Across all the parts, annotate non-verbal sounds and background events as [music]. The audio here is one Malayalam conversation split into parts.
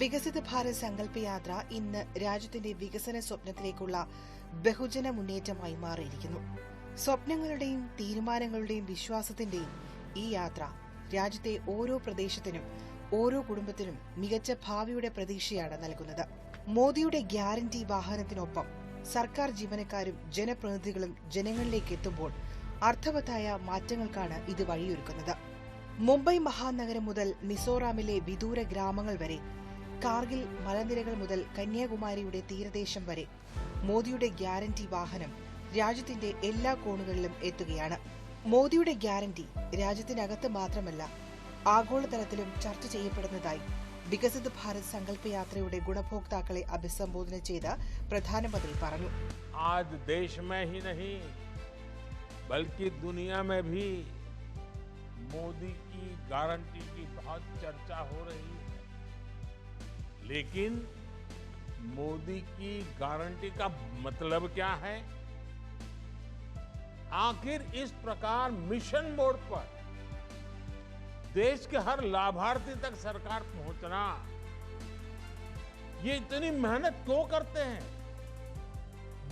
വികസിത ഭാരത് സങ്കല്പ യാത്ര ഇന്ന് രാജ്യത്തിന്റെ വികസന സ്വപ്നത്തിലേക്കുള്ള ബഹുജന മുന്നേറ്റമായി മാറിയിരിക്കുന്നു. സ്വപ്നങ്ങളുടെയും തീരുമാനങ്ങളുടെയും വിശ്വാസത്തിന്റെയും ഈ യാത്ര രാജ്യത്തെ ഓരോ പ്രദേശത്തിനും ഓരോ കുടുംബത്തിനും മികച്ച ഭാവിയുടെ പ്രതീക്ഷയാണ് നൽകുന്നത്. മോദിയുടെ ഗ്യാരണ്ടി വാഹനത്തിനൊപ്പം സർക്കാർ ജീവനക്കാരും ജനപ്രതിനിധികളും ജനങ്ങളിലേക്ക് എത്തുമ്പോൾ അർത്ഥവത്തായ മാറ്റങ്ങൾക്കാണ് ഇത് വഴിയൊരുക്കുന്നത്. മുംബൈ മഹാനഗരം മുതൽ മിസോറാമിലെ വിദൂര ഗ്രാമങ്ങൾ വരെ കാർഗിൽ മലനിരകൾ മുതൽ കന്യാകുമാരിയുടെ തീരദേശം വരെ. മോദിയുടെ ഗ്യാരണ്ടി വാഹനം രാജ്യത്തിന്റെ എല്ലാ കോണുകളിലും എത്തുകയാണ്. മോദിയുടെ ഗ്യാരണ്ടി രാജ്യത്തിനകത്ത് മാത്രമല്ല ആഗോളതലത്തിലും ചർച്ച ചെയ്യപ്പെടുന്നതായി വികസിത ഭാരത് സങ്കല്പയാത്രയുടെ ഗുണഭോക്താക്കളെ അഭിസംബോധന ചെയ്ത പ്രധാനമന്ത്രി പറഞ്ഞു. ആജ് ഹി നഹി ബൽക്കി ദുനിയ മേ മോദി ഗ്യാരണ്ടി ചർച്ച ഹോ രഹി लेकिन मोदी की गारंटी का मतलब क्या है? आखिर इस प्रकार मिशन मोड पर देश के हर लाभार्थी तक सरकार पहुँचना, ये इतनी मेहनत क्यों करते हैं?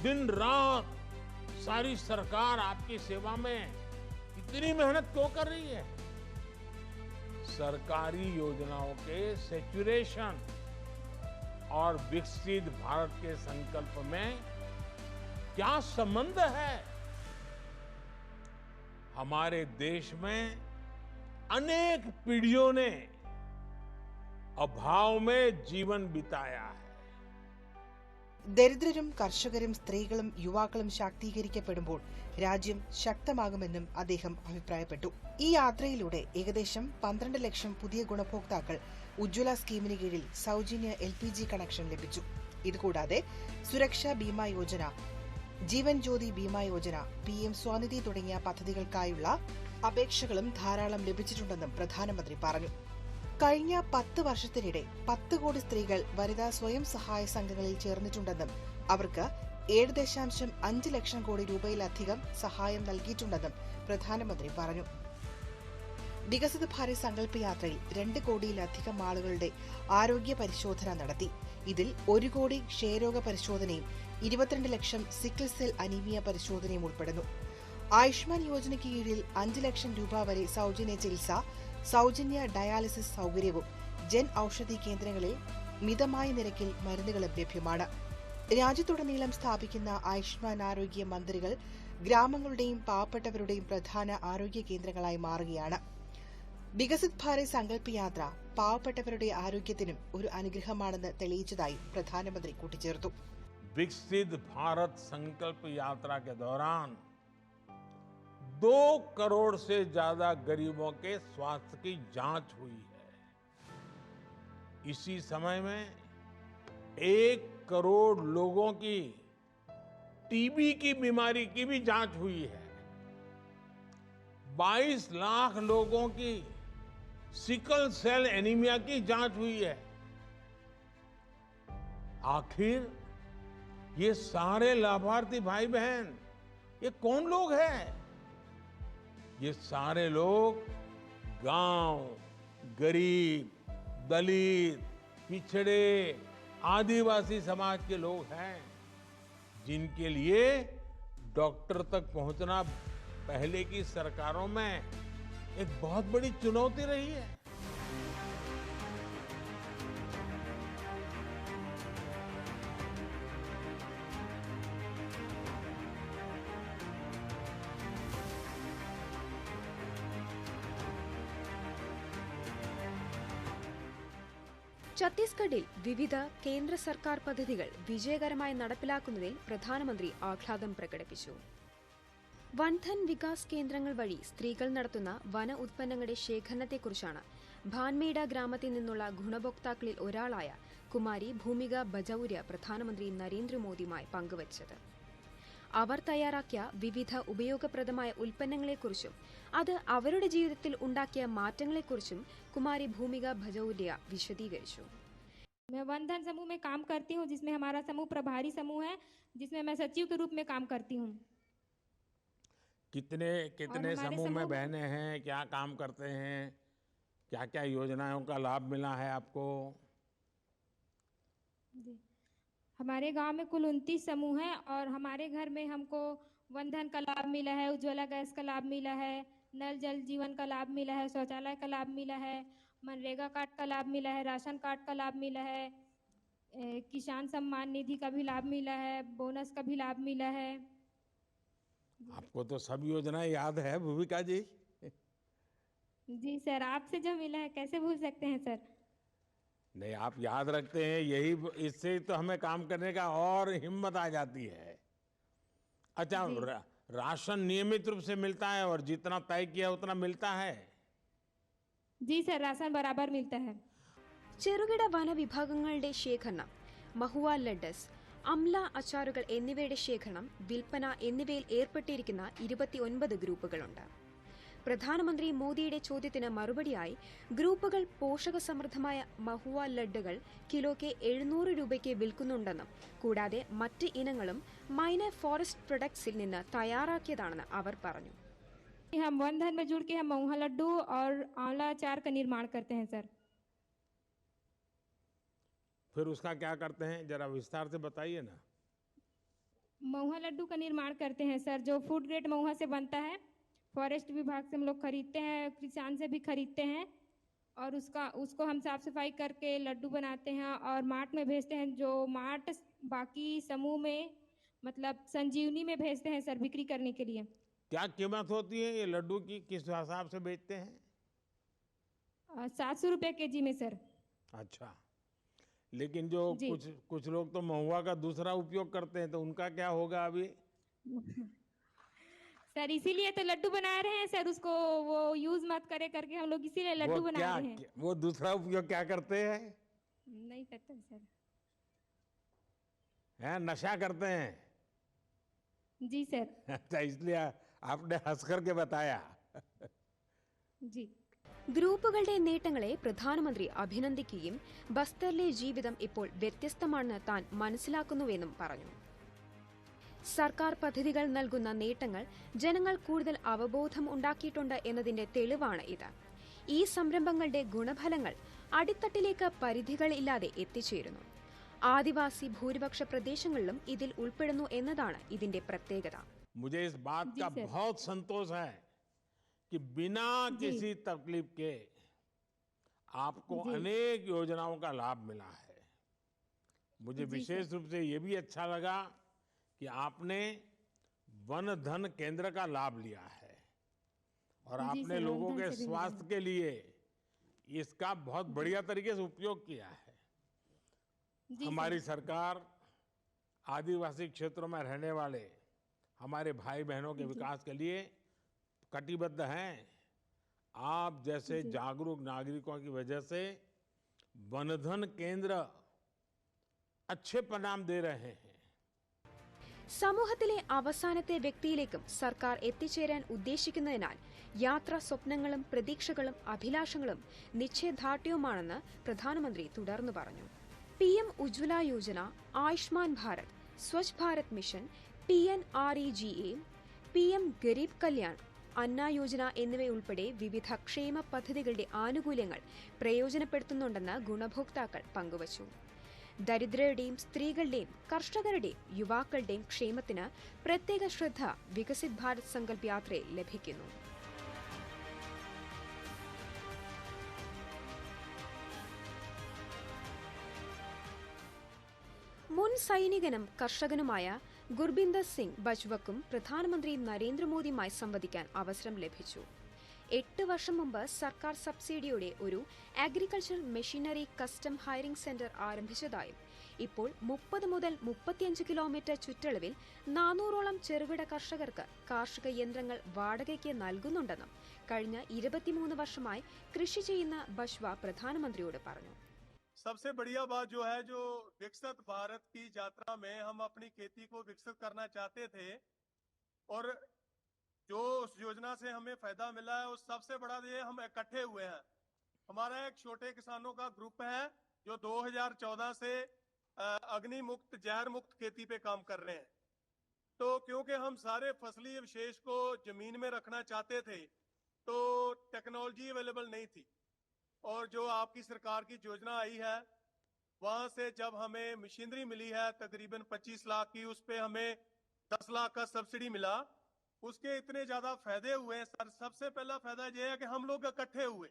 दिन रात सारी सरकार आपकी सेवा में इतनी मेहनत क्यों कर रही है? सरकारी योजनाओं के सेचुरेशन और विकसित भारत के संकल्प में क्या संबंध है हमारे देश में अनेक पीढ़ियों ने अभाव में जीवन बिताया है ദരിദ്രരും കർഷകരും സ്ത്രീകളും യുവാക്കളും ശാക്തീകരിക്കപ്പെടുമ്പോൾ രാജ്യം ശക്തമാകുമെന്നും അദ്ദേഹം അഭിപ്രായപ്പെട്ടു ഈ യാത്രയിലൂടെ ഏകദേശം പന്ത്രണ്ട് ലക്ഷം പുതിയ ഗുണഭോക്താക്കൾ ഉജ്ജ്വല സ്കീമിന് കീഴിൽ സൗജന്യ എൽ പി ജി കണക്ഷൻ ലഭിച്ചു. ഇതുകൂടാതെ സുരക്ഷാ ബീമാ യോജന ജീവൻ ജ്യോതി ബീമാ യോജന പി എം സ്വാനിധി തുടങ്ങിയ പദ്ധതികൾക്കായുള്ള അപേക്ഷകളും ധാരാളം ലഭിച്ചിട്ടുണ്ടെന്നും പ്രധാനമന്ത്രി പറഞ്ഞു. കഴിഞ്ഞ പത്ത് വർഷത്തിനിടെ പത്ത് കോടി സ്ത്രീകൾ വനിതാ സ്വയം സഹായ സംഘങ്ങളിൽ ചേർന്നിട്ടുണ്ടെന്നും അവർക്ക് ഏഴ് ദശാംശം അഞ്ച് ലക്ഷം കോടി രൂപയിലധികം സഹായം നൽകിയിട്ടുണ്ടെന്നും പ്രധാനമന്ത്രി പറഞ്ഞു. വികസിത ഭാരത് സങ്കല്പ യാത്രയിൽ രണ്ട് കോടിയിലധികം ആളുകളുടെ ആരോഗ്യ പരിശോധന നടത്തി. ഇതിൽ ഒരു കോടി ക്ഷയരോഗ പരിശോധനയും ഇരുപത്തിരണ്ട് ലക്ഷം സിക്കിൾ സെൽ അനീമിയ പരിശോധനയും ഉൾപ്പെടുന്നു. ആയുഷ്മാൻ യോജനയ്ക്ക് കീഴിൽ അഞ്ച് ലക്ഷം രൂപ വരെ സൗജന്യ ചികിത്സ സൗജന്യ ഡയാലിസിസ് സൗകര്യവും ജൻ ഔഷധി കേന്ദ്രങ്ങളിൽ മിതമായ നിരക്കിൽ മരുന്നുകളും ലഭ്യമാണ്. രാജ്യത്തുടനീളം സ്ഥാപിക്കുന്ന ആയുഷ്മാൻ ആരോഗ്യ മന്ത്രികൾ ഗ്രാമങ്ങളുടെയും പാവപ്പെട്ടവരുടെയും പ്രധാന ആരോഗ്യ കേന്ദ്രങ്ങളായി മാറുകയാണ്. വികസിത് ഭാരത് സങ്കല്പ യാത്ര പാവപ്പെട്ടവരുടെ ആരോഗ്യത്തിനും ഒരു അനുഗ്രഹമാണെന്ന് തെളിയിച്ചതായി പ്രധാനമന്ത്രി കൂട്ടിച്ചേർത്തു विकसित भारत संकल्प यात्रा के दौरान दो करोड़ से ज्यादा गरीबों के स्वास्थ्य की जांच हुई है इसी समय में एक करोड़ लोगों की टीबी की बीमारी की भी जांच हुई है 22 लाख लोगों की सिकल सेल एनीमिया की जाँच हुई है। आखिर ये सारे लाभार्थी भाई बहन, ये कौन लोग हैं? ये सारे लोग गाँव, गरीब, दलित, पिछड़े, आदिवासी समाज के लोग हैं, जिनके लिए डॉक्टर तक पहुँचना पहले की सरकारों में एक बहुत बड़ी चुनौती रही है ഛത്തീസ്ഗഡിൽ വിവിധ കേന്ദ്ര സർക്കാർ പദ്ധതികൾ വിജയകരമായി നടപ്പിലാക്കുന്നതിൽ പ്രധാനമന്ത്രി ആഹ്ലാദം പ്രകടിപ്പിച്ചു വൻധൻ വികാസ് കേന്ദ്രങ്ങൾ വഴി സ്ത്രീകൾ നടത്തുന്ന വന ഉത്പന്നങ്ങളുടെ ശേഖരണത്തെക്കുറിച്ചാണ് ഭാൻമേഡ ഗ്രാമത്തിൽ നിന്നുള്ള ഗുണഭോക്താക്കളിൽ ഒരാളായ കുമാരി ഭൂമിക ബജൌര്യ പ്രധാനമന്ത്രി നരേന്ദ്രമോദിയുമായി പങ്കുവച്ചത് അവർ തയ്യാറാക്കിയ വിവിധ ഉപയോഗപ്രദമായ ഉൽപ്പന്നങ്ങളെക്കുറിച്ചും അത് അവരുടെ ജീവിതത്തിൽ ഉണ്ടാക്കിയ മാറ്റങ്ങളെക്കുറിച്ചും കുമാരി ഭൂമിക ഭജൌര്യ വിശദീകരിച്ചു मैं वन धन समूह में काम करती हूँ जिसमें हमारा समूह प्रभारी समूह है जिसमें मैं सचिव के रूप में काम करती हूँ कितने कितने समूह में बहने हैं क्या काम करते हैं क्या क्या योजनाओं का लाभ मिला है आपको? हमारे गाँव में कुल उनतीस समूह हैं और हमारे घर में हमको वंधन का लाभ मिला है उज्ज्वला गैस का लाभ मिला है नल जल जीवन का लाभ मिला है शौचालय का लाभ मिला है मनरेगा कार्ड का लाभ मिला है राशन कार्ड का लाभ मिला है किसान सम्मान निधि का भी लाभ मिला है बोनस का भी लाभ मिला है। आपको तो सब योजनाएं याद है भूमिका जी जी सर आपसे जो मिला है कैसे भूल सकते हैं सर नहीं आप याद रखते हैं यही इससे तो हमें काम करने का और हिम्मत आ जाती है अच्छा रा, राशन नियमित रूप से मिलता है और जितना तय किया उतना मिलता है जी सर राशन बराबर मिलता है ചെറുകിട വനവിഭാഗങ്ങളുടെ ശേഖരണം മഹുവ ലഡസ് അംല അച്ചാറുകൾ എന്നിവയുടെ ശേഖരണം വിൽപ്പന എന്നിവയിൽ ഏർപ്പെട്ടിരിക്കുന്ന ഇരുപത്തിയൊൻപത് ഗ്രൂപ്പുകളുണ്ട് പ്രധാനമന്ത്രി മോദിയുടെ ചോദ്യത്തിന് മറുപടിയായി ഗ്രൂപ്പുകൾ പോഷകസമൃദ്ധമായ മഹുവ ലഡ്ഡുകൾ കിലോയ്ക്ക് എഴുന്നൂറ് രൂപയ്ക്ക് വിൽക്കുന്നുണ്ടെന്നും കൂടാതെ മറ്റ് ഇനങ്ങളും മൈനർ ഫോറസ്റ്റ് പ്രൊഡക്ട്സിൽ നിന്ന് തയ്യാറാക്കിയതാണെന്ന് അവർ പറഞ്ഞു हम वन धन में जुड़ के हम महुआ लड्डू और आंवला अचार का निर्माण करते हैं सर फिर उसका क्या करते हैं? जरा विस्तार से बताइए ना। महुआ लड्डू का निर्माण करते हैं सर जो फ़ूड ग्रेड महुआ से बनता है। फॉरेस्ट विभाग से हम लोग खरीदते हैं किसान से भी खरीदते हैं। और उसका उसको हम साफ़ सफ़ाई करके लड्डू बनाते हैं और मार्ट में भेजते हैं जो मार्ट बाकी समूह में मतलब संजीवनी में भेजते हैं सर बिक्री करने के लिए। क्या कीमत होती है ये लड्डू की? किस हिसाब से बेचते हैं? सात सौ रुपये के जी में सर। अच्छा। लेकिन जो कुछ कुछ लोग तो महुआ का दूसरा उपयोग करते हैं तो उनका क्या होगा अभी? [laughs] सर इसीलिए तो लड्डू बना रहे हैं सर उसको वो यूज़ मत करे करके हम लोग इसीलिए लड्डू बना रहे हैं। वो दूसरा उपयोग क्या करते हैं? नहीं करते सर। हैं नशा करते हैं? जी सर। [laughs] अच्छा इसलिए आपने हंस करके बताया। जी। ഗ്രൂപ്പുകളുടെ നേട്ടങ്ങളെ പ്രധാനമന്ത്രി അഭിനന്ദിക്കുകയും ബസ്തറിലെ ജീവിതം ഇപ്പോൾ വ്യത്യസ്തമാണെന്ന് താൻ മനസ്സിലാക്കുന്നുവെന്നും പറഞ്ഞു. സർക്കാർ പദ്ധതികൾ നൽകുന്ന നേട്ടങ്ങൾ ജനങ്ങൾ കൂടുതൽ അവബോധം ഉണ്ടാക്കിയിട്ടുണ്ട് എന്നതിന്റെ തെളിവാണ് ഇത്. ഈ സംരംഭങ്ങളുടെ ഗുണഫലങ്ങൾ അടിത്തട്ടിലേക്ക് പരിധികളില്ലാതെ എത്തിച്ചേരുന്നു. ആദിവാസി ഭൂരിപക്ഷ പ്രദേശങ്ങളിലും ഇതിൽ ഉൾപ്പെടുന്നു എന്നതാണ് ഇതിന്റെ പ്രത്യേകത. മുജേ ഇസ് ബാത് കാ ബഹുത് സന്തോഷ് ഹൈ कि बिना किसी तकलीफ़ के आपको अनेक योजनाओं का लाभ मिला है। मुझे विशेष रूप से ये भी अच्छा लगा कि आपने वन धन केंद्र का लाभ लिया है और आपने लोगों के स्वास्थ्य के लिए इसका बहुत बढ़िया तरीके से उपयोग किया है। हमारी सरकार आदिवासी क्षेत्रों में रहने वाले हमारे भाई बहनों के विकास के लिए कटिबद्ध हैं आप जैसे जी। जागरूक नागरिकों की वजह से वनधन केंद्र अच्छे परिणाम दे रहे हैं സമൂഹത്തിലെ അവസാനത്തെ വ്യക്തിയിലേക്കും സർക്കാർ എത്തിച്ചേരാൻ ഉദ്ദേശിക്കുന്നതിനാൽ യാത്രാ സ്വപ്നങ്ങളും പ്രതീക്ഷകളും അഭിലാഷങ്ങളും നിശ്ചയദാർഢ്യവുമാണെന്ന് പ്രധാനമന്ത്രി തുടർന്നു പറഞ്ഞു P M Ujjwala Yojana Ayushman Bharat Swachh Bharat mission P N R E G A P M Garib Kalyan Anna Yojana എന്നിവയുൾപ്പെടെ വിവിധ ക്ഷേമ പദ്ധതികളുടെ ആനുകൂല്യങ്ങൾ പ്രയോജനപ്പെടുത്തുന്നുണ്ടെന്ന് ഗുണഭോക്താക്കൾ പങ്കുവച്ചു. ദരിദ്രരുടെയും സ്ത്രീകളുടെയും കർഷകരുടെയും യുവാക്കളുടെയും ക്ഷേമത്തിന് പ്രത്യേക ശ്രദ്ധ വികസിത് ഭാരത് സങ്കല്പ് യാത്രയിൽ ലഭിക്കുന്നു. മുൻ സൈനികനും കർഷകനുമായ ഗുർബിന്ദർ സിംഗ് ബജ്വക്കും പ്രധാനമന്ത്രി നരേന്ദ്രമോദിയുമായി സംവദിക്കാൻ അവസരം ലഭിച്ചു. എട്ട് വർഷം മുമ്പ് സർക്കാർ സബ്സിഡിയോടെ ഒരു agriculture machinery custom hiring centre ആരംഭിച്ചതായും ഇപ്പോൾ മുപ്പത് മുതൽ മുപ്പത്തിയഞ്ച് കിലോമീറ്റർ ചുറ്റളവിൽ നാനൂറോളം ചെറുകിട കർഷകർക്ക് കാർഷിക യന്ത്രങ്ങൾ വാടകയ്ക്ക് നൽകുന്നുണ്ടെന്നും കഴിഞ്ഞ ഇരുപത്തിമൂന്ന് വർഷമായി കൃഷി ചെയ്യുന്ന ബഷ്വ പ്രധാനമന്ത്രിയോട് പറഞ്ഞു. सबसे बढ़िया बात जो है, जो विकसित भारत की यात्रा में हम अपनी खेती को विकसित करना चाहते थे और जो उस योजना से हमें फ़ायदा मिला है, उस सबसे बड़ा ये हम इकट्ठे हुए हैं। हमारा एक छोटे किसानों का ग्रुप है, जो 2014 से अग्नि मुक्त जहर मुक्त खेती पे काम कर रहे हैं। तो क्योंकि हम सारे फसली विशेष को ज़मीन में रखना चाहते थे तो टेक्नोलॉजी अवेलेबल नहीं थी। और जो आपकी सरकार की योजना आई है वहां से जब हमें मशीनरी मिली है तकरीबन 25 लाख की उस पे हमें 10 लाख का सब्सिडी मिला उसके इतने ज्यादा फायदे हुए हैं सर सबसे पहला फायदा यह है कि हम लोग इकट्ठे हुए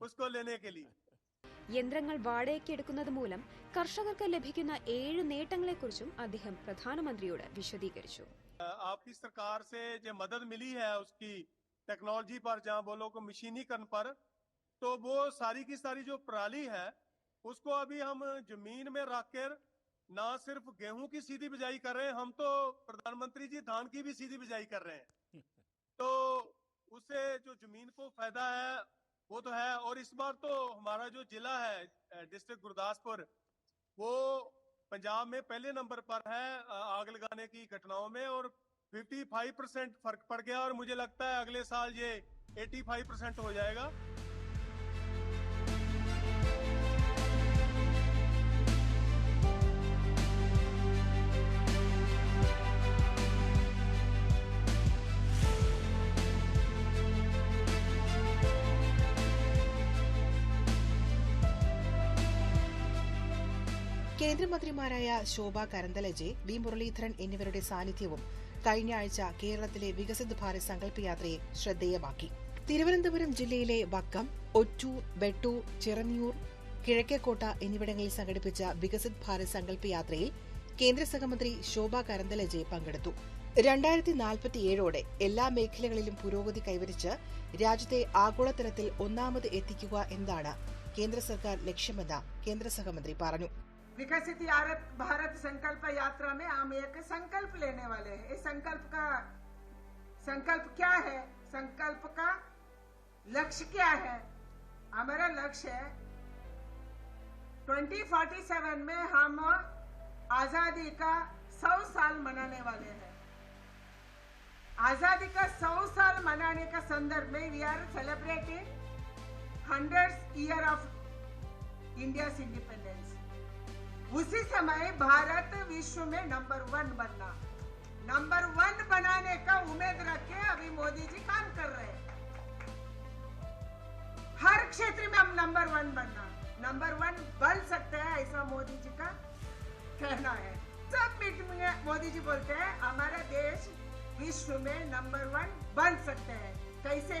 उसको लेने के लिए യന്ത്രങ്ങൾ വാടകയ്ക്കെടുക്കുന്നത് മൂലം കർഷകർക്ക് ലഭിക്കുന്ന ഏഴ് നേട്ടങ്ങളെക്കുറിച്ചും അദ്ദേഹം പ്രധാനമന്ത്രിയോട് വിശദീകരിച്ചു अ, आपकी सरकार से जो मदद मिली है उसकी टेक्नोलॉजी पर जहाँ बोलो को मशीनीकरण पर तो वो सारी की सारी जो प्रणाली है उसको अभी हम ज़मीन में रख कर ना सिर्फ़ गेहूँ की सीधी बिजाई कर रहे हैं हम तो प्रधानमंत्री जी धान की भी सीधी बिजाई कर रहे हैं। [laughs] तो उससे जो ज़मीन को फ़ायदा है वो तो है और इस बार तो हमारा जो जिला है डिस्ट्रिक्ट गुरदासपुर वो पंजाब में पहले नंबर पर है आग लगाने की घटनाओं में और 55 परसेंट फ़र्क पड़ गया और मुझे लगता है अगले साल ये 85 परसेंट हो जाएगा। കേന്ദ്രമന്ത്രിമാരായ ശോഭ കരന്തലജെ വി മുരളീധരൻ എന്നിവരുടെ സാന്നിധ്യവും കഴിഞ്ഞ ആഴ്ച കേരളത്തിലെ വികസിത് ഭാരത് സങ്കല്പ യാത്രയെ ശ്രദ്ധേയമാക്കി. തിരുവനന്തപുരം ജില്ലയിലെ വക്കം ഒറ്റൂർ വെട്ടൂർ ചിറന്നിയൂർ കിഴക്കേക്കോട്ട എന്നിവിടങ്ങളിൽ സംഘടിപ്പിച്ച വികസിത് ഭാരത് സങ്കല്പ യാത്രയിൽ കേന്ദ്ര സഹമന്ത്രി ശോഭ കരന്തലജെ പങ്കെടുത്തു. രണ്ടായിരത്തി നാൽപ്പത്തിയേഴോടെ എല്ലാ മേഖലകളിലും പുരോഗതി കൈവരിച്ച് രാജ്യത്തെ ആഗോളതലത്തിൽ ഒന്നാമത് എത്തിക്കുക എന്നതാണ് കേന്ദ്ര സർക്കാർ ലക്ഷ്യമെന്ന് കേന്ദ്ര സഹമന്ത്രി പറഞ്ഞു. विकसित भारत संकल्प यात्रा में हम एक संकल्प लेने वाले हैं। इस संकल्प का संकल्प क्या है? संकल्प का लक्ष्य क्या है? हमारा लक्ष्य है 2047 में हम आज़ादी का 100 साल मनाने वाले हैं। आज़ादी का 100 साल मनाने का संदर्भ में we are celebrating hundred year of India independence उसी समय भारत विश्व में नंबर वन बनना। नंबर वन बनाने का उम्मीद रख के अभी मोदी जी काम कर रहे हैं। हर क्षेत्र में हम नंबर वन बनना। नंबर वन बन सकते हैं, ऐसा मोदी जी का कहना है। सब मीटिंग में मोदी जी बोलते हैं, हमारा देश विश्व में नंबर वन बन सकते हैं। कैसे?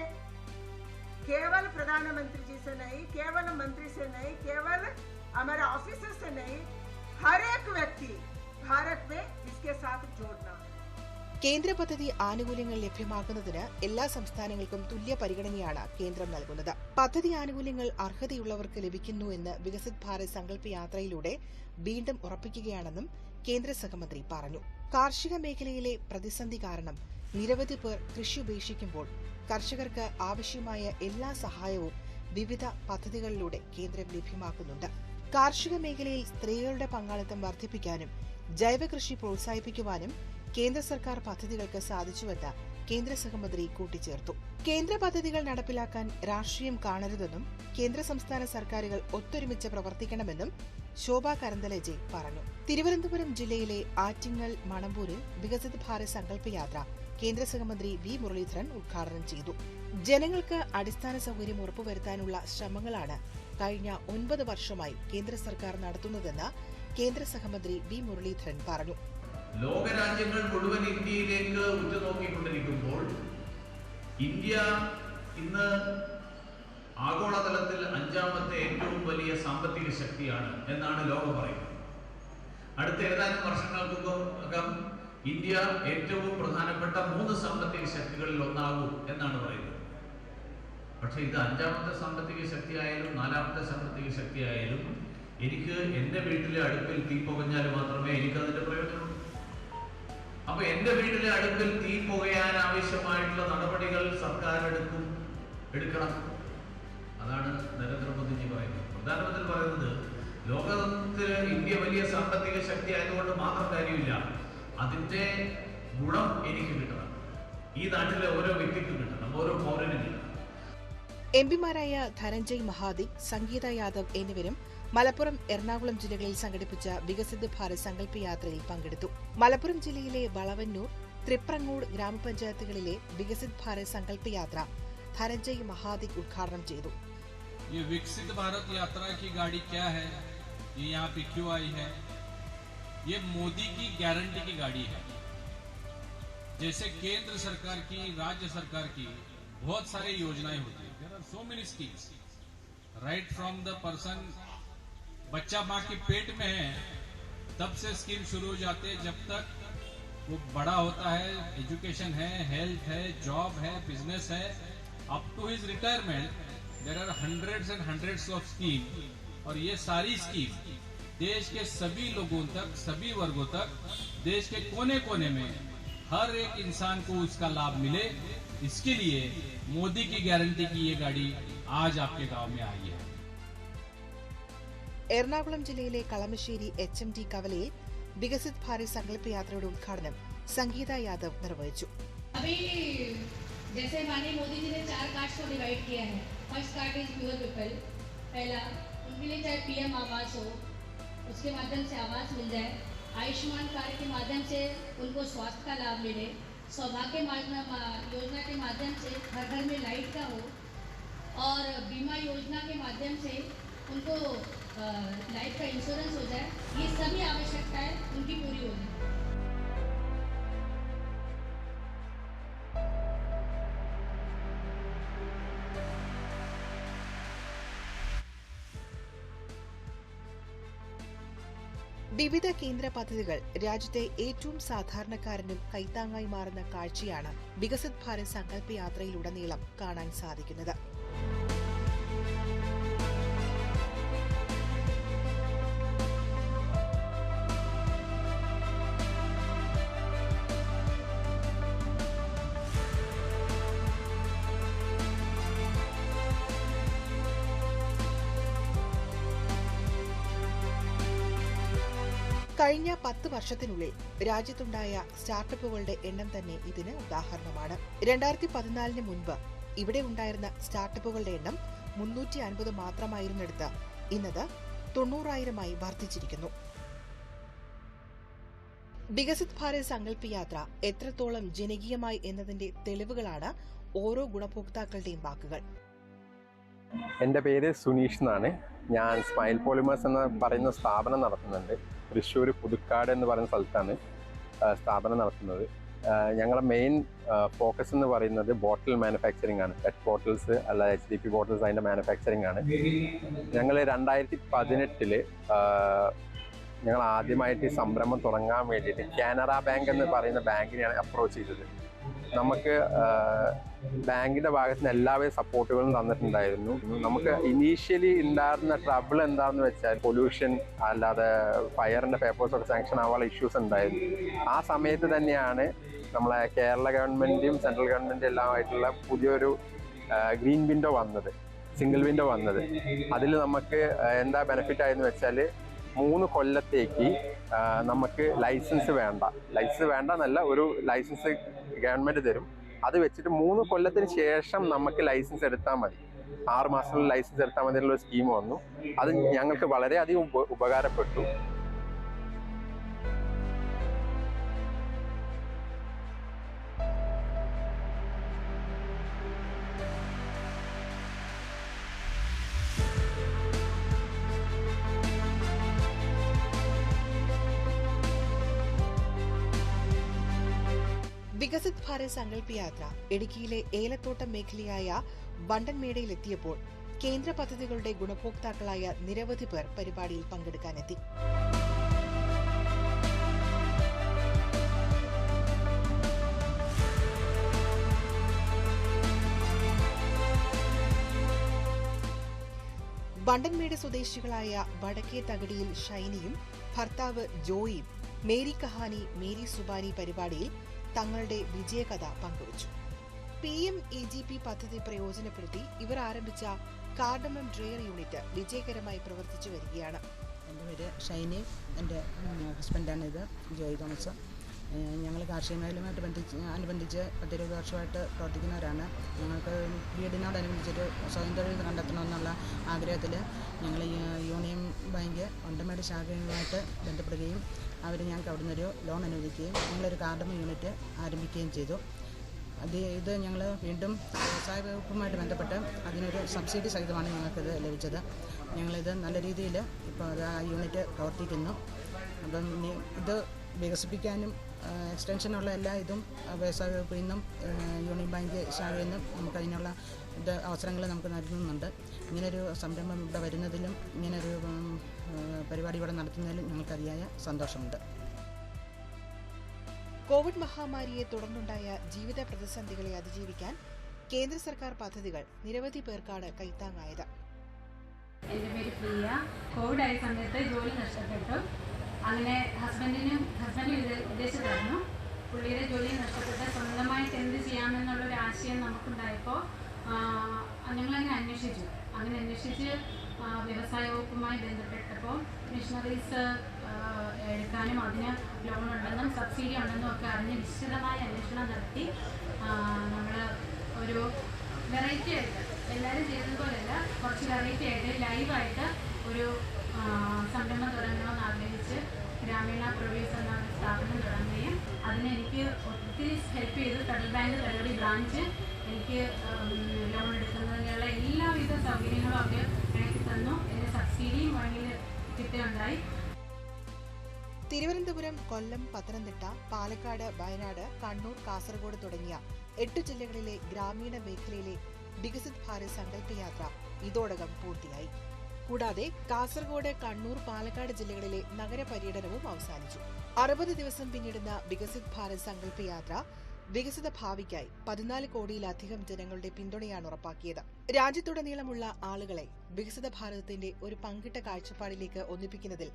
केवल प्रधानमंत्री जी से नहीं, केवल मंत्री से नहीं, केवल हमारे ऑफिसर से नहीं हर एक व्यक्ति भारत में इसके साथ जोड़ना കേന്ദ്ര പദ്ധതി ആനുകൂല്യങ്ങൾ ലഭ്യമാക്കുന്നതിന് എല്ലാ സംസ്ഥാനങ്ങൾക്കും തുല്യ പരിഗണനയാണ് കേന്ദ്രം നൽകുന്നത് പദ്ധതി ആനുകൂല്യങ്ങൾ അർഹതയുള്ളവർക്ക് ലഭിക്കുന്നു എന്ന് വികസിത് ഭാരത് സങ്കല്പ യാത്രയിലൂടെ വീണ്ടും ഉറപ്പിക്കുകയാണെന്നും കേന്ദ്ര സഹമന്ത്രി പറഞ്ഞു കാർഷിക മേഖലയിലെ പ്രതിസന്ധി കാരണം നിരവധി പേർ കൃഷി ഉപേക്ഷിക്കുമ്പോൾ കർഷകർക്ക് ആവശ്യമായ എല്ലാ സഹായവും വിവിധ പദ്ധതികളിലൂടെ കേന്ദ്രം ലഭ്യമാക്കുന്നുണ്ട് കാർഷിക മേഖലയിൽ സ്ത്രീകളുടെ പങ്കാളിത്തം വർദ്ധിപ്പിക്കാനും ജൈവകൃഷി പ്രോത്സാഹിപ്പിക്കുവാനും കേന്ദ്ര സർക്കാർ പദ്ധതികൾക്ക് സാധിച്ചുവെന്ന് കേന്ദ്ര സഹമന്ത്രി കൂട്ടിച്ചേർത്തു. കേന്ദ്ര പദ്ധതികൾ നടപ്പിലാക്കാൻ രാഷ്ട്രീയം കാണരുതെന്നും കേന്ദ്ര സംസ്ഥാന സർക്കാരുകൾ ഒത്തൊരുമിച്ച് പ്രവർത്തിക്കണമെന്നും ശോഭ കരന്തലജെ പറഞ്ഞു. തിരുവനന്തപുരം ജില്ലയിലെ ആറ്റിങ്ങൽ മണമ്പൂരിൽ വികസിത് ഭാരത് സങ്കല്പ യാത്ര കേന്ദ്ര സഹമന്ത്രി വി മുരളീധരൻ ഉദ്ഘാടനം ചെയ്തു. ജനങ്ങൾക്ക് അടിസ്ഥാന സൗകര്യം ഉറപ്പുവരുത്താനുള്ള ശ്രമങ്ങളാണ് കഴിഞ്ഞ ഒൻപത് വർഷമായി കേന്ദ്ര സർക്കാർ നടത്തുന്നതെന്ന് കേന്ദ്ര സഹമന്ത്രി വി മുരളീധരൻ പറഞ്ഞു. ലോകരാജ്യങ്ങൾ മുഴുവൻ ഇന്ത്യയിലേക്ക് ഉറ്റുനോക്കിക്കൊണ്ടിരിക്കുമ്പോൾ ഇന്ത്യ ഇന്ന് ആഗോളതലത്തിൽ അഞ്ചാമത്തെ ഏറ്റവും വലിയ സാമ്പത്തിക ശക്തിയാണ് എന്നാണ് ലോകം പറയുന്നത്. അടുത്ത ഏതാനും വർഷങ്ങൾക്കകം ഇന്ത്യ ഏറ്റവും പ്രധാനപ്പെട്ട മൂന്ന് സാമ്പത്തിക ശക്തികളിൽ ഒന്നാകും എന്നാണ് പറയുന്നത്. പക്ഷെ ഇത് അഞ്ചാമത്തെ സാമ്പത്തിക ശക്തിയായാലും നാലാമത്തെ സാമ്പത്തിക ശക്തിയായാലും എനിക്ക് എന്റെ വീട്ടിലെ അടുപ്പിൽ തീ പുകഞ്ഞാൽ മാത്രമേ എനിക്കതിന്റെ പ്രയോജനം അപ്പൊ എന്റെ വീട്ടിലെ അടുപ്പിൽ തീ പുകയാൻ ആവശ്യമായിട്ടുള്ള നടപടികൾ സർക്കാർ എടുക്കും എടുക്കണം. അതാണ് നരേന്ദ്രമോദിജി പറയുന്നത്. പ്രധാനമന്ത്രി പറയുന്നത് ലോകത്തിൽ ഇന്ത്യ വലിയ സാമ്പത്തിക ശക്തി ആയതുകൊണ്ട് മാത്രം കാര്യമില്ല. അതിന്റെ ഗുണം എനിക്ക് കിട്ടണം. ഈ നാട്ടിലെ ഓരോ വ്യക്തിക്കും കിട്ടണം ഓരോ പൗരനും കിട്ടണം. എംപിമാരായ ധനഞ്ജയ് മഹാദിക് സംഗീത യാദവ് എന്നിവരും മലപ്പുറം എറണാകുളം ജില്ലകളിൽ സംഘടിപ്പിച്ച വികസിത് ഭാരത് സങ്കല്പ യാത്രയിൽ പങ്കെടുത്തു മലപ്പുറം ജില്ലയിലെ വളവന്നൂർ തൃപ്രങ്ങോട് ഗ്രാമപഞ്ചായത്തുകളിലെ വികസിത് ഭാരത് സങ്കല്പ യാത്ര ധനഞ്ജയ് മഹാദിക് ഉദ്ഘാടനം ചെയ്തു ये विकसित भारत यात्रा की गाड़ी क्या है ये यहाँ पे क्यों आई है ये मोदी की गारंटी की गाड़ी है जैसे केंद्र सरकार की राज्य सरकार की बहुत सारी योजनाएं होती so many schemes right from the person बच्चा माँ के पेट में है, तब से स्कीम शुरू हो जाते हैं जब तक वो बड़ा होता है एजुकेशन है हेल्थ है जॉब है बिज़नेस है up to his retirement there are hundreds and hundreds of scheme और ये सारी स्कीम देश के सभी लोगों तक, सभी वर्गों तक, देश के कोने कोने में हर एक इंसान को उसका लाभ मिले। इसके लिए मोदी की गारंटी की ये गाड़ी आज आपके गांव में आई है എറണാകുളം ജില്ലയിലെ കളമശ്ശേരി എച്ച് എം ടി കവലയിൽ വികസിത് ഭാരത് സങ്കല്പ യാത്രയുടെ ഉദ്ഘാടനം സംഗീത യാദവ് നിർവഹിച്ചു अभी जैसे माननीय मोदी जी ने चार कार्ड्स को डिवाइड किया है first card is pure people पहला उनके लिए चाहे पीएम आवास हो उसके माध्यम से आवास मिल जाए आयुष्मान कार्ड के माध्यम से उनको स्वास्थ्य का लाभ मिले सौभाग्य योजना के माध्यम से घर घर में लाइट का हो और बीमा योजना के माध्यम से उनको लाइफ का इंश्योरेंस हो जाए, ये सभी आवश्यकताएँ उनकी पूरी हो जाए। വിവിധ കേന്ദ്ര പദ്ധതികൾ രാജ്യത്തെ ഏറ്റവും സാധാരണക്കാരനും കൈത്താങ്ങായി മാറുന്ന കാഴ്ചയാണ് വികസിത് ഭാരത് സങ്കല്പ യാത്രയിലുടനീളം കാണാൻ സാധിക്കുന്നത്. കഴിഞ്ഞ പത്ത് വർഷത്തിനുള്ളിൽ രാജ്യത്തുണ്ടായ സ്റ്റാർട്ടപ്പുകളുടെ എണ്ണം തന്നെ ഇതിന് ഉദാഹരണമാണ്. രണ്ടായിരത്തി പതിനാലിന് മുൻപ് ഇവിടെ ഉണ്ടായിരുന്ന സ്റ്റാർട്ടപ്പുകളുടെ എണ്ണം മുന്നൂറ്റി അൻപത് മാത്രമായിരുന്നിടത്ത് ഇന്നത് തൊണ്ണൂറായിരമായി വർദ്ധിച്ചിരിക്കുന്നു. വികസിത് ഭാരത് സങ്കല്പ യാത്ര എത്രത്തോളം ജനകീയമായി എന്നതിന്റെ തെളിവുകളാണ് ഓരോ ഗുണഭോക്താക്കളുടെയും വാക്കുകൾ. എന്റെ പേര് സുനീഷ് എന്നാണ്. ഞാൻ സ്മൈൽ പോളിമേഴ്സ് എന്ന് പറയുന്ന സ്ഥാപനം നടത്തുന്നുണ്ട്. തൃശ്ശൂർ പുതുക്കാട് എന്ന് പറയുന്ന സ്ഥലത്താണ് സ്ഥാപനം നടത്തുന്നത്. ഞങ്ങളുടെ മെയിൻ ഫോക്കസ് എന്ന് പറയുന്നത് ബോട്ടിൽ മാനുഫാക്ചറിങ് ആണ്. പെറ്റ് ബോട്ടിൽസ് അല്ല എച്ച് ഡി പി ബോട്ടിൽസ് അതിന്റെ മാനുഫാക്ചറിങ് ആണ്. ഞങ്ങൾ രണ്ടായിരത്തി പതിനെട്ടിൽ ഞങ്ങൾ ആദ്യമായിട്ട് സംരംഭം തുടങ്ങാൻ വേണ്ടിയിട്ട് കാനറ ബാങ്ക് എന്ന് പറയുന്ന ബാങ്കിനെയാണ് അപ്രോച്ച് ചെയ്തത്. നമുക്ക് ബാങ്കിന്റെ ഭാഗത്ത് നിന്ന് എല്ലാവിധ സപ്പോർട്ടുകളും തന്നിട്ടുണ്ടായിരുന്നു. നമുക്ക് ഇനീഷ്യലി ഉണ്ടായിരുന്ന ട്രബിൾ എന്താണെന്ന് വെച്ചാൽ പൊല്യൂഷൻ അല്ലാതെ ഫയറിന്റെ പേപ്പേഴ്സ് ഒക്കെ സാങ്ഷൻ ആവാനുള്ള ഇഷ്യൂസ് ഉണ്ടായിരുന്നു. ആ സമയത്ത് തന്നെയാണ് നമ്മളെ കേരള ഗവൺമെന്റും സെൻട്രൽ ഗവൺമെന്റും എല്ലാം എല്ലാമായിട്ടുള്ള പുതിയൊരു ഗ്രീൻ വിൻഡോ വന്നത് സിംഗിൾ വിൻഡോ വന്നത്. അതിൽ നമുക്ക് എന്താ ബെനിഫിറ്റ് ആയെന്ന് വെച്ചാൽ മൂന്ന് കൊല്ലത്തേക്ക് നമുക്ക് ലൈസൻസ് വേണ്ട. ലൈസൻസ് വേണ്ട എന്നല്ല ഒരു ലൈസൻസ് ഗവൺമെന്റ് തരും. അത് വെച്ചിട്ട് മൂന്ന് കൊല്ലത്തിന് ശേഷം നമുക്ക് ലൈസൻസ് എടുത്താൽ മതി. ആറ് ലൈസൻസ് എടുത്താൽ മതി എന്നുള്ള സ്കീം വന്നു. അത് ഞങ്ങൾക്ക് വളരെയധികം ഉപ ഉപകാരപ്പെട്ടു. വികസിത് ഭാരത് സങ്കല്പ യാത്ര ഇടുക്കിയിലെ ഏലത്തോട്ടം മേഖലയായ വണ്ടൻമേടയിലെത്തിയപ്പോൾ കേന്ദ്ര പദ്ധതികളുടെ ഗുണഭോക്താക്കളായ നിരവധി പേർ പരിപാടിയിൽ പങ്കെടുക്കാനെത്തി. വണ്ടൻമേട് സ്വദേശികളായ വടക്കേ തകടിയിൽ ഷൈനിയും ഭർത്താവ് ജോയിയും മേരി കഹാനി മേരി സുബാനി പരിപാടിയിൽ തങ്ങളുടെ വിജയകഥ പങ്കുവച്ചു. P M E G P പദ്ധതി പ്രയോജനപ്പെടുത്തി ഇവർ ആരംഭിച്ച കാർഡമം ഡ്രെയർ യൂണിറ്റ് വിജയകരമായി പ്രവർത്തിച്ചു വരികയാണ്. എന്റെ പേര് ഷൈനി എന്റെ ഹസ്ബൻഡാണ് ഇത് ജോയി തോമസ്. ഞങ്ങൾ കാർഷിക മേഖലയുമായിട്ട് ബന്ധിച്ച് അനുബന്ധിച്ച് പത്തിരുപത് വർഷമായിട്ട് പ്രവർത്തിക്കുന്നവരാണ്. ഞങ്ങൾക്ക് വീടിനോടനുബന്ധിച്ചൊരു സ്വയം തൊഴിൽ കണ്ടെത്തണമെന്നുള്ള ആഗ്രഹത്തിൽ ഞങ്ങൾ യൂണിയൻ ബാങ്ക് ഒണ്ടമേട് ശാഖയുമായിട്ട് ബന്ധപ്പെടുകയും അവർ ഞങ്ങൾക്ക് അവിടെ നിന്നൊരു ലോൺ അനുവദിക്കുകയും ഞങ്ങളൊരു കാർഡമ യൂണിറ്റ് ആരംഭിക്കുകയും ചെയ്തു. അത് ഇത് ഞങ്ങൾ വീണ്ടും വ്യവസായ വകുപ്പുമായിട്ട് ബന്ധപ്പെട്ട് അതിനൊരു സബ്സിഡി സഹിതമാണ് ഞങ്ങൾക്കിത് ലഭിച്ചത്. ഞങ്ങളിത് നല്ല രീതിയിൽ ഇപ്പോൾ അത് ആ യൂണിറ്റ് പ്രവർത്തിക്കുന്നു. അപ്പം ഇനി ഇത് വികസിപ്പിക്കാനും എക്സ്റ്റൻഷനുള്ള എല്ലാ ഇതും വ്യവസായ വകുപ്പിൽ നിന്നും യൂണിയൻ ബാങ്ക് ശാഖയിൽ നിന്നും നമുക്കതിനുള്ള ഇത് അവസരങ്ങൾ നമുക്ക് നൽകുന്നുണ്ട്. ഇങ്ങനൊരു സംരംഭം ഇവിടെ വരുന്നതിലും ഇങ്ങനൊരു പരിപാടി ഇവിടെ നടത്തുന്നതിൽ ഞങ്ങൾക്ക് അതിയായ സന്തോഷമുണ്ട്. കോവിഡ് മഹാമാരിയെ തുടർന്നുണ്ടായ ജീവിത പ്രതിസന്ധികളെ അതിജീവിക്കാൻ കേന്ദ്ര സർക്കാർ പദ്ധതികൾ നിരവധി പേർക്കാണ് കൈത്താങ്ങായത്. എന്റെ പേര് പ്രിയ. കോവിഡ് ആയ സമയത്ത് ജോലി നഷ്ടപ്പെട്ടു. അങ്ങനെ ഹസ്ബൻഡിനും ഹസ്ബൻഡ് വിദേ- വിദേശത്തായിരുന്നു പുള്ളിയുടെ ജോലി നഷ്ടപ്പെട്ട് സ്വന്തമായിട്ട് എന്ത് ചെയ്യാമെന്നുള്ളൊരു ആശയം നമുക്കുണ്ടായപ്പോൾ ഞങ്ങളങ്ങനെ അന്വേഷിച്ചു. അങ്ങനെ അന്വേഷിച്ച് വ്യവസായ വകുപ്പുമായി ബന്ധപ്പെട്ടപ്പോൾ മിഷണറീസ് എടുക്കാനും അതിന് ലോൺ ഉണ്ടെന്നും സബ്സിഡി ഉണ്ടെന്നും ഒക്കെ അറിഞ്ഞ് വിശദമായ അന്വേഷണം നടത്തി. നമ്മൾ ഒരു വെറൈറ്റി ആയിട്ട് എല്ലാവരും ചെയ്യുന്നത് കുറച്ച് വെറൈറ്റി ആയിട്ട് ലൈവായിട്ട് ഒരു സംരംഭം തുടങ്ങണമെന്ന് ആഗ്രഹിച്ച് ഗ്രാമീണ പ്രൊഡ്യൂസ് എന്ന സ്ഥാപനം തുടങ്ങുകയും അതിന് എനിക്ക് ഒത്തിരി ഹെൽപ്പ് ചെയ്തു. ഫെഡറൽ ബാങ്ക് തലവടി ബ്രാഞ്ച് എനിക്ക് ലോൺ എടുക്കുന്നതിനുള്ള എല്ലാവിധ സൗകര്യങ്ങളും അവർ തന്നു എന്റെ സബ്സിഡിയും കിട്ടുകയുണ്ടായി. തിരുവനന്തപുരം കൊല്ലം പത്തനംതിട്ട പാലക്കാട് വയനാട് കണ്ണൂർ കാസർഗോഡ് തുടങ്ങിയ എട്ട് ജില്ലകളിലെ ഗ്രാമീണ മേഖലയിലെ വികസിത് ഭാരത് സങ്കല്പ യാത്ര ഇതോടകം പൂർത്തിയായി. കൂടാതെ കാസർഗോഡ് കണ്ണൂർ പാലക്കാട് ജില്ലകളിലെ നഗരപര്യടനവും അവസാനിച്ചു. അറുപത് ദിവസം പിന്നിടുന്ന വികസിത് ഭാരത് സങ്കല്പ യാത്ര വികസിത ഭാവിക്കായി പതിനാല് കോടിയിലധികം ജനങ്ങളുടെ പിന്തുണയാണ് ഉറപ്പാക്കിയത്. രാജ്യത്തുടനീളമുള്ള ആളുകളെ വികസിത ഭാരതത്തിന്റെ ഒരു പങ്കിട്ട കാഴ്ചപ്പാടിലേക്ക് ഒന്നിപ്പിക്കുന്നതിൽ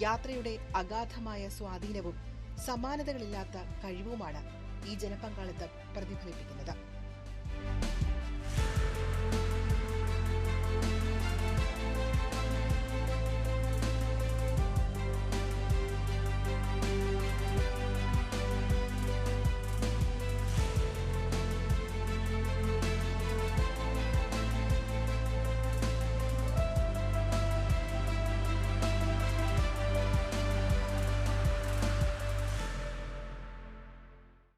യാത്രയുടെ അഗാധമായ സ്വാധീനവും സമാനതകളില്ലാത്ത കഴിവുമാണ് ഈ ജനപങ്കാളിത്തം പ്രതിഫലിപ്പിക്കുന്നത്.